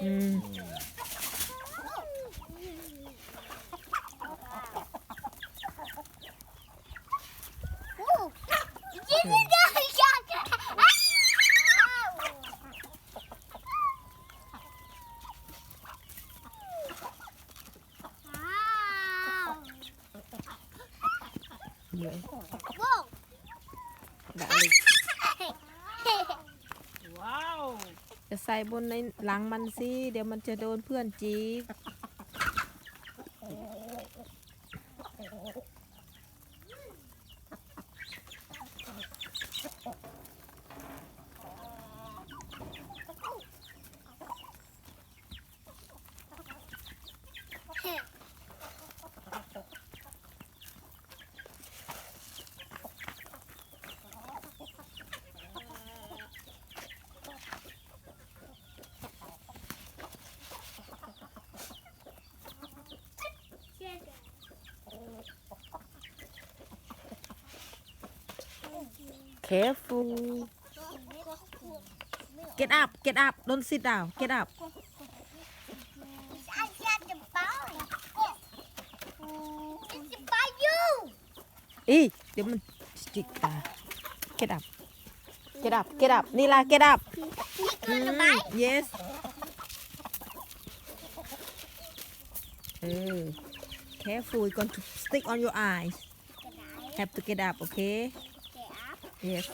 Whoa. Wow. จะใส่บนในหลังมันสิเดี๋ยวมันจะโดนเพื่อนจีก Careful. Get up, get up. Don't sit down. Get up. I got the ball. It's by you. Ê, để mình stick ta. Get up. Get up, get up. Nila, get up. Mm, yes. Mm. Careful, we're going to stick on your eyes. Have to get up, okay? Yes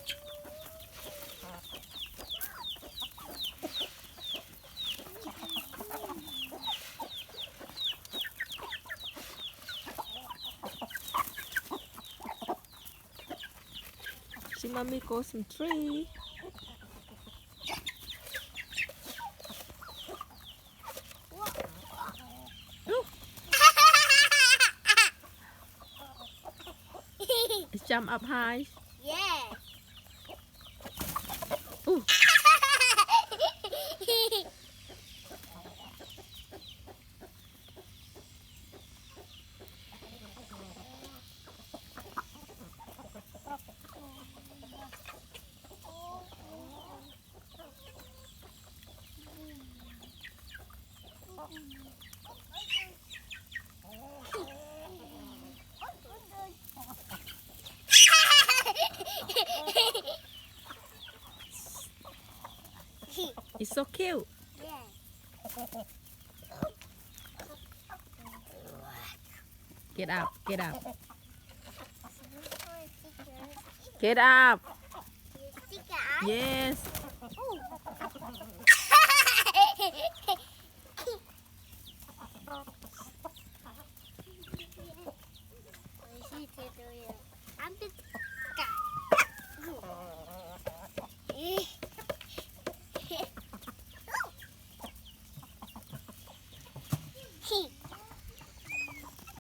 See mommy go some tree. Jump up high. Ooh. It's so cute. yeah. Get up, get up. Get up. Stick it out. Yes. Pink.